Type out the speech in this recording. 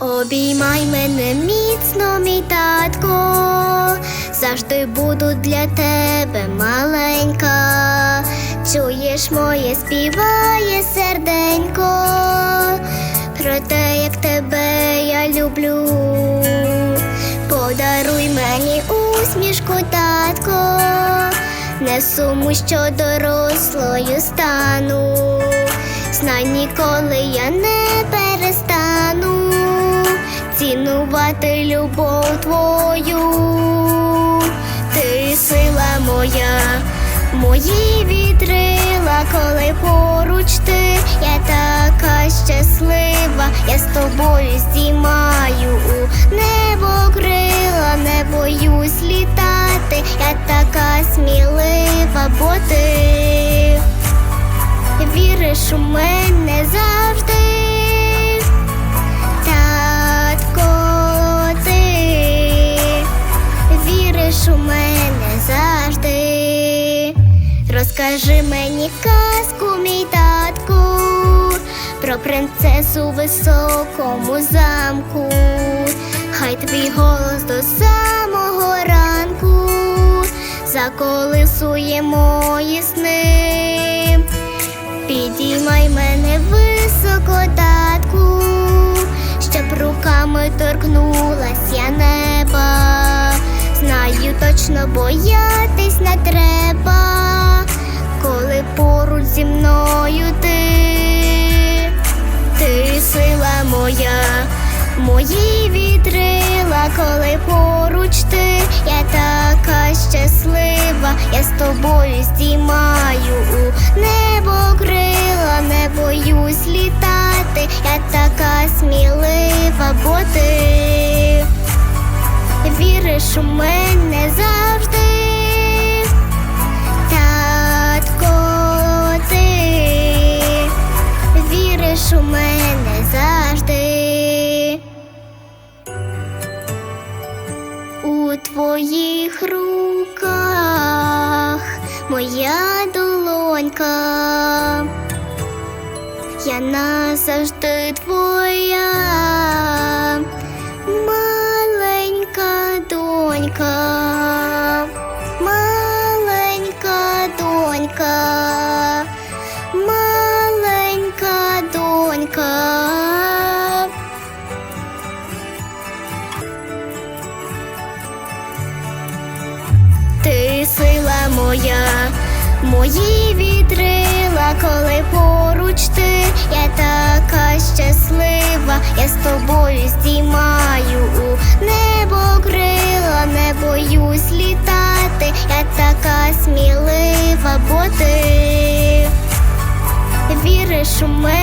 Обіймай мене міцно, мій татко, завжди буду для тебе маленька. Чуєш моє співає серденько, про те, як тебе я люблю. Подаруй мені усмішку, татко, не сумуй, що дорослою стану. Знай ніколи я не перестану цінувати любов твою. Ти сила моя, мої вітрила, коли поруч ти, я така щаслива, я з тобою здіймаю у небо крила, не боюсь літати, я така смілива, бо ти віриш у мене завжди. Розкажи мені казку, мій татку, про принцесу в високому замку. Хай твій голос до самого ранку заколисує мої сни. Підіймай мене високо, татку, щоб руками торкнулась я неба. Знаю точно боятись не треба, зі мною ти, ти сила моя, мої вітрила, коли поруч ти, я така щаслива, я з тобою здіймаю у небо крила, не боюсь літати, я така смілива, бо ти віриш у мене завжди. Моя долонька, я назавжди твоя моя, мої вітрила, коли поруч ти, я така щаслива, я з тобою здіймаю у небо крила, не боюсь літати, я така смілива, бо ти віриш у мене